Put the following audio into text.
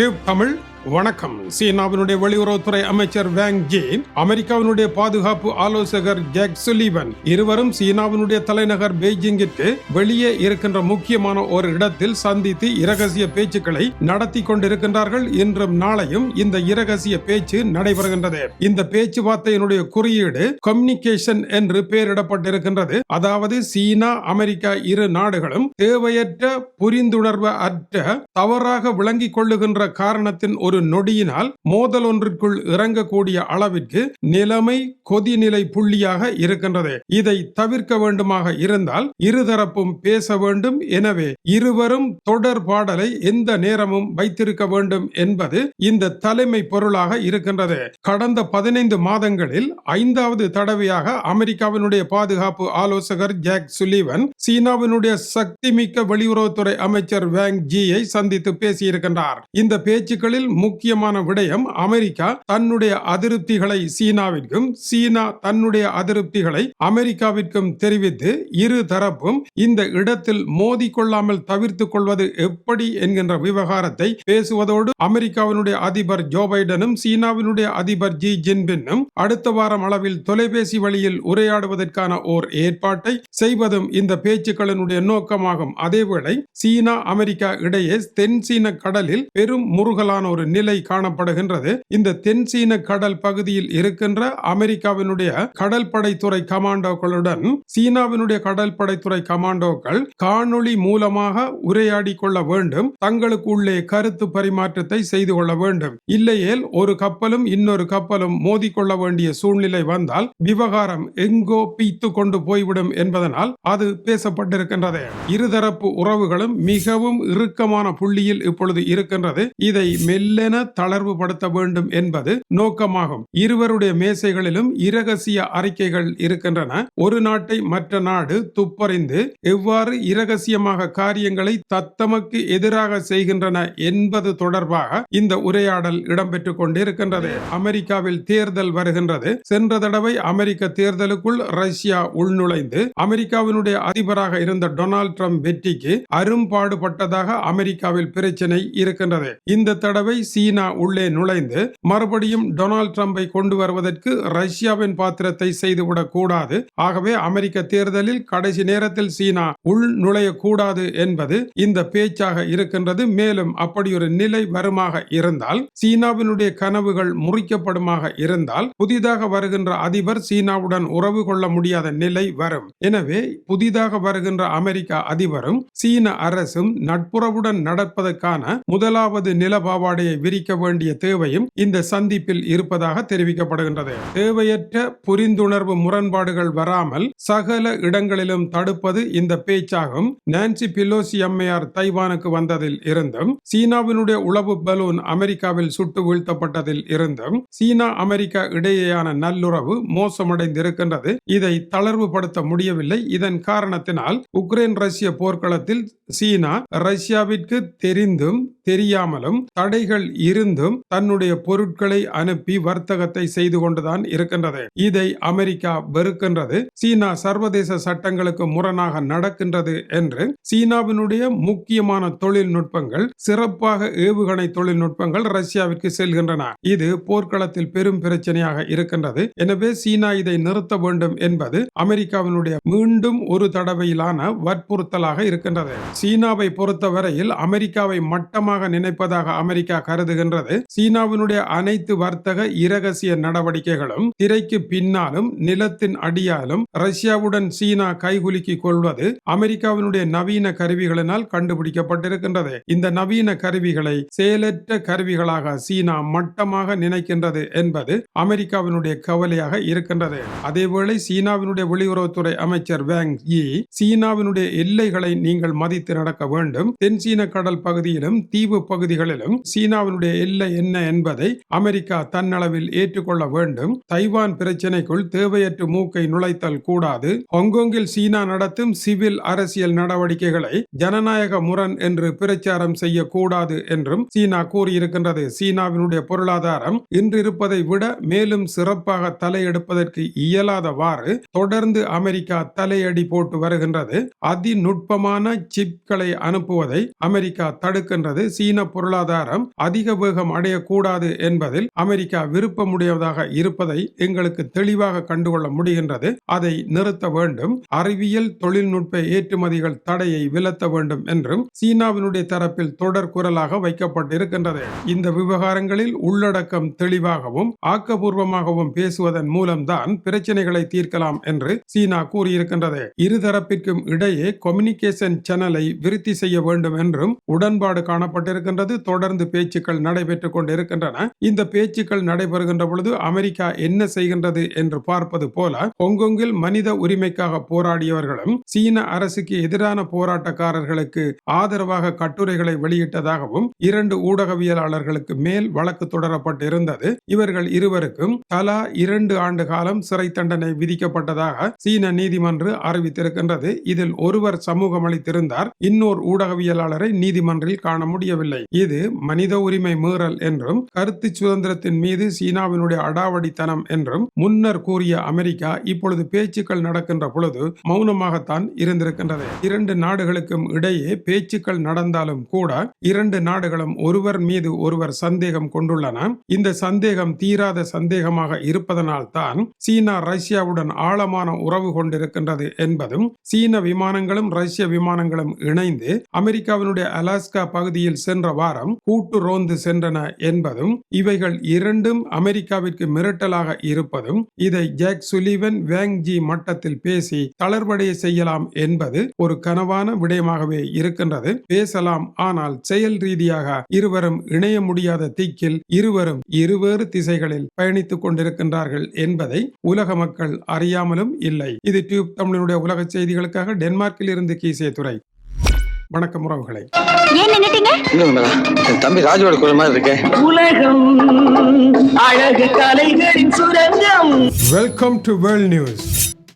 Tube Tamil வணக்கம். சீனாவினுடைய வெளியுறவுத்துறை அமைச்சர் வேங் ஜி அமெரிக்காவினுடைய பாதுகாப்பு ஆலோசகர் ஜாக் சுலீவன் இருவரும் சீனாவினுடைய தலைநகர் பெய்ஜிங்கிற்கு வெளியே இருக்கின்ற முக்கியமான ஒரு இடத்தில் சந்தித்து இரகசிய பேச்சுக்களை நடத்தி கொண்டிருக்கின்றார்கள். இன்றும் நாளையும் இந்த இரகசிய பேச்சு நடைபெறுகின்றது. இந்த பேச்சுவார்த்தையினுடைய குறியீடு கம்யூனிகேஷன் என்று பெயரிடப்பட்டிருக்கின்றது. அதாவது சீனா அமெரிக்கா இரு நாடுகளும் தேவையற்ற புரிந்துணர்வு அற்ற தவறாக விளங்கிக் கொள்ளுகின்ற காரணத்தின் ஒரு நொடியினால் மோதல் ஒன்றிற்குள் இறங்கக்கூடிய அளவிற்கு நிலைமை கொதிநிலை புள்ளியாக இருக்கின்றது. இதை தவிர்க்க வேண்டுமாக இருந்தால் இருதரப்பும் பேச வேண்டும். எனவே இருவரும் தொடர் பாடலை எந்த நேரமும் வைத்திருக்க வேண்டும் என்பது இந்த தலைமை பொருளாக இருக்கின்றது. கடந்த பதினைந்து மாதங்களில் ஐந்தாவது தடவையாக அமெரிக்காவினுடைய பாதுகாப்பு ஆலோசகர் ஜாக் சுலீவன் சீனாவினுடைய சக்திமிக்க வெளியுறவுத்துறை அமைச்சர் வேங் ஜியை சந்தித்து பேசியிருக்கின்றார். இந்த பேச்சுக்களில் முக்கியமான விடயம் அமெரிக்கா தன்னுடைய அதிருப்திகளை சீனாவிற்கும் சீனா தன்னுடைய அதிருப்திகளை அமெரிக்காவிற்கும் தெரிவித்து இரு தரப்பும் இந்த இடத்தில் மோதிக்கொள்ளாமல் தவிர்த்து கொள்வது எப்படி என்கின்ற விவகாரத்தை பேசுவதோடு அமெரிக்காவினுடைய அதிபர் ஜோ பைடனும் சீனாவினுடைய அதிபர் ஜி ஜின்பின்னும் அடுத்த வாரம் அளவில் தொலைபேசி வழியில் உரையாடுவதற்கான ஓர் ஏற்பாட்டை செய்வதும் இந்த பேச்சுக்களினுடைய நோக்கமாகும். அதேவேளை சீனா அமெரிக்கா இடையே தென் சீன கடலில் பெரும் முருகலான ஒரு நிலை காணப்படுகின்றது. இந்த தென் சீன கடல் பகுதியில் இருக்கின்ற அமெரிக்காவினுடைய கடற்படைத்துறை கமாண்டோக்களுடன் சீனாவினுடைய கடற்படைத்துறை கமாண்டோக்கள் காணொளி மூலமாக உரையாடி கொள்ள வேண்டும். தங்களுக்கு உள்ளே கருத்து பரிமாற்றத்தை செய்து கொள்ள வேண்டும். இல்லையேல் ஒரு கப்பலும் இன்னொரு கப்பலும் மோதிக்கொள்ள வேண்டிய சூழ்நிலை வந்தால் விவகாரம் எங்கோ பீத்து கொண்டு போய்விடும் என்பதனால் அது பேசப்பட்டிருக்கின்றது. இருதரப்பு உறவுகளும் மிகவும் இறுக்கமான புள்ளியில் இப்பொழுது இருக்கின்றது. இதை மெல்ல மெல்லென தளர்வு படுத்த வேண்டும் என்பது நோக்கமாகும். இருவருடைய மேசைகளிலும் இரகசிய அறிக்கைகள் இருக்கின்றன. ஒரு நாட்டை மற்ற நாடு துப்பறிந்து எவ்வாறு இரகசியமாக காரியங்களை தத்தமக்கு எதிராக செய்கின்றன என்பது தொடர்பாக இந்த உரையாடல் இடம்பெற்றுக் கொண்டிருக்கின்றது. அமெரிக்காவில் தேர்தல் வருகின்றது. சென்ற தடவை அமெரிக்க தேர்தலுக்குள் ரஷ்யா உள்நுழைந்து அமெரிக்காவினுடைய அதிபராக இருந்த டொனால்ட் ட்ரம்ப் வெற்றிக்கு அரும்பாடுபட்டதாக அமெரிக்காவில் பிரச்சனை இருக்கின்றது. இந்த தடவை சீனா உள்ளே நுழைந்து மறுபடியும் டொனால்ட் ட்ரம்பை கொண்டு வருவதற்கு ரஷ்யாவின் பாத்திரத்தை செய்துவிடக் கூடாது. ஆகவே அமெரிக்க தேர்தலில் கடைசி நேரத்தில் சீனா உள் நுழையக்கூடாது என்பது இந்த பேச்சாக இருக்கின்றது. மேலும் அப்படி ஒரு நிலை வருமாக இருந்தால் சீனாவினுடைய கனவுகள் முறிக்கப்படுமாக இருந்தால் புதிதாக வருகின்ற அதிபர் சீனாவுடன் உறவு கொள்ள முடியாத நிலை வரும். எனவே புதிதாக வருகின்ற அமெரிக்க அதிபரும் சீன அரசும் நட்புறவுடன் நடப்பதற்கான முதலாவது நிலபாவாடையை விரிக்க வேண்டிய தேவையும் இந்த சந்திப்பில் இருப்பதாக தெரிவிக்கப்படுகின்றது. தேவையற்ற புரிந்துணர்வு முரண்பாடுகள் வராமல் சகல இடங்களிலும் தடுப்பது இந்த பேச்சாகும். நான்சி பிலோசி அம்மையார் தைவானுக்கு வந்ததில் இருந்தும் சீனாவினுடைய உளவு பலூன் அமெரிக்காவில் சுட்டு வீழ்த்தப்பட்டதில் இருந்தும் சீனா அமெரிக்கா இடையேயான நல்லுறவு மோசமடைந்திருக்கின்றது. இதை தளர்வுபடுத்த முடியவில்லை. இதன் காரணத்தினால் உக்ரைன் ரஷ்ய போர்க்களத்தில் சீனா ரஷ்யாவிற்கு தெரிந்தும் தெரியாமலும் தடைகள் இருந்தும் தன்னுடைய பொருட்களை அனுப்பி வர்த்தகத்தை செய்து கொண்டுதான் இருக்கின்றது. இதை அமெரிக்கா வெறுக்கின்றது. சீனா சர்வதேச சட்டங்களுக்கு முரணாக நடக்கின்றது என்று சீனாவினுடைய முக்கியமான தொழில்நுட்பங்கள் சிறப்பாக ஏவுகணை தொழில்நுட்பங்கள் ரஷ்யாவிற்கு செல்கின்றன. இது போர்க்களத்தில் பெரும் பிரச்சனையாக இருக்கின்றது. எனவே சீனா இதை நிறுத்த வேண்டும் என்பது அமெரிக்காவினுடைய மீண்டும் ஒரு தடவையிலான வற்புறுத்தலாக இருக்கின்றது. சீனாவை பொறுத்தவரையில் அமெரிக்காவை மட்டமாக நினைப்பதாக அமெரிக்கா கருதுகின்றது. சீனாவினுடைய அனைத்து வர்த்தக இரகசிய நடவடிக்கைகளும் திரைக்கு பின்னாலும் நிலத்தின் அடியாலும் ரஷ்யாவுடன் சீனா கைகுலுக்கி கொள்வது அமெரிக்காவினுடைய நவீன கருவிகளினால் கண்டுபிடிக்கப்பட்டிருக்கின்றது. இந்த நவீன கருவிகளை செயலற்ற கருவிகளாக சீனா மட்டமாக நினைக்கின்றது என்பது அமெரிக்காவினுடைய கவலையாக இருக்கின்றது. அதேவேளை சீனாவினுடைய வெளியுறவுத்துறை அமைச்சர் வேங் யி சீனாவினுடைய எல்லைகளை நீங்கள் மதித்து நடக்க வேண்டும். தென் சீன கடல் பகுதியிலும் தீ தீவு பகுதிகளிலும் சீனாவினுடைய எல்லை என்ன என்பதை அமெரிக்கா தன்னளவில் ஏற்றுக்கொள்ள வேண்டும். தைவான் பிரச்சினைக்குள் தேவையற்ற மூக்கை நுழைத்தல் கூடாது. ஹாங்காங்கில் சீனா நடத்தும் சிவில் அரசியல் நடவடிக்கைகளை ஜனநாயக முரண் என்று பிரச்சாரம் செய்யக்கூடாது என்றும் சீனா கூறியிருக்கின்றது. சீனாவினுடைய பொருளாதாரம் இன்றிருப்பதை விட மேலும் சிறப்பாக தலையெடுப்பதற்கு இயலாதவாறு தொடர்ந்து அமெரிக்கா தலையடி போட்டு வருகின்றது. அதிநுட்பமான சிப்களை அனுப்புவதை அமெரிக்கா தடுக்கின்றது. சீன பொருளாதாரம் அதிக வேகம் அடையக்கூடாது என்பதில் அமெரிக்கா விருப்பமுடையதாக இருப்பதை எங்களுக்கு தெளிவாக கண்டுகொள்ள முடிகின்றது. அதை நிறுத்த வேண்டும். அறிவியல் தொழில்நுட்ப ஏற்றுமதிகள் தடையை விலத்த வேண்டும் என்றும் சீனாவினுடைய தரப்பில் தொடர் குரலாக வைக்கப்பட்டிருக்கின்றது. இந்த விவகாரங்களில் உள்ளடக்கம் தெளிவாகவும் ஆக்கபூர்வமாகவும் பேசுவதன் மூலம்தான் பிரச்சனைகளை தீர்க்கலாம் என்று சீனா கூறியிருக்கின்றது. இருதரப்பிற்கும் இடையே கம்யூனிகேஷன் சேனலை விருத்தி செய்ய வேண்டும் என்றும் உடன்பாடு காணப்பட்டிருக்கின்றது தொடர்ந்து பேச்சுக்கள் நடைபெற்றுக் கொண்டிருக்கின்றன. இந்த பேச்சுக்கள் நடைபெறுகின்ற பொழுது அமெரிக்கா என்ன செய்கின்றது என்று பார்ப்பது போல ஹொங்கொங்கில் மனித உரிமைக்காக போராடியவர்களும் சீன அரசுக்கு எதிரான போராட்டக்காரர்களுக்கு ஆதரவாக கட்டுரைகளை வெளியிட்டதாகவும் இரண்டு ஊடகவியலாளர்களுக்கு மேல் வழக்கு தொடரப்பட்டிருந்தது. இவர்கள் இருவருக்கும் தலா இரண்டு ஆண்டு காலம் சிறை தண்டனை விதிக்கப்பட்டதாக சீன நீதிமன்று அறிவித்திருக்கின்றது. இதில் ஒருவர் சமூகம் அளித்திருந்தார் இன்னொரு ஊடகவியலாளரை நீதிமன்றில் காண முடியவில்லை. இது மனித உரிமை மீறல் என்றும் கருத்து சுதந்திரத்தின் மீது சீனாவினுடைய அடாவடித்தனம் என்றும் முன்னர் கூறிய அமெரிக்கா இப்பொழுது பேச்சுக்கள் நடக்கின்ற பொழுது மௌனமாகத்தான் இருந்திருக்கின்றது. இரண்டு நாடுகளுக்கும் இடையே பேச்சுக்கள் நடந்தாலும் கூட இரண்டு நாடுகளும் ஒருவர் மீது ஒருவர் சந்தேகம் கொண்டுள்ளன. இந்த சந்தேகம் தீராத சந்தேகமாக இருப்பதனால் தான் சீனா ரஷ்யாவுடன் ஆழமான உறவு கொண்டிருக்கின்றது என்பதும் சீன விமானங்களும் ரஷ்ய விமானங்களும் இணைந்து அமெரிக்காவினுடைய அலாஸ்கா பகுதியில் சென்ற வாரம் கூட்டு ரோந்து சென்றன என்பதும் இவைகள் இரண்டும் அமெரிக்காவிற்கு மிரட்டலாக இருப்பதும் இதை ஜாக் சுலிவன் வேங்ஜி மட்டத்தில் பேசி தளர்வடைய செய்யலாம் என்பது ஒரு கனவான விடயமாகவே இருக்கின்றது. பேசலாம் ஆனால் செயல் ரீதியாக இருவரும் இணைய முடியாத தீக்கில் இருவரும் இருவேறு திசைகளில் பயணித்துக் கொண்டிருக்கின்றார்கள் என்பதை உலக மக்கள் அறியாமலும் இல்லை. இது டியூப் தமிழனுடைய உலக செய்திகளுக்காக டென்மார்க்கில் இருந்து கீசே துறை வணக்கம் உறவுகளை. தம்பி ராஜோட குரல் மாதிரி இருக்கே. உலகம் அழகு கலைகளின் சுரங்கம். Welcome to world news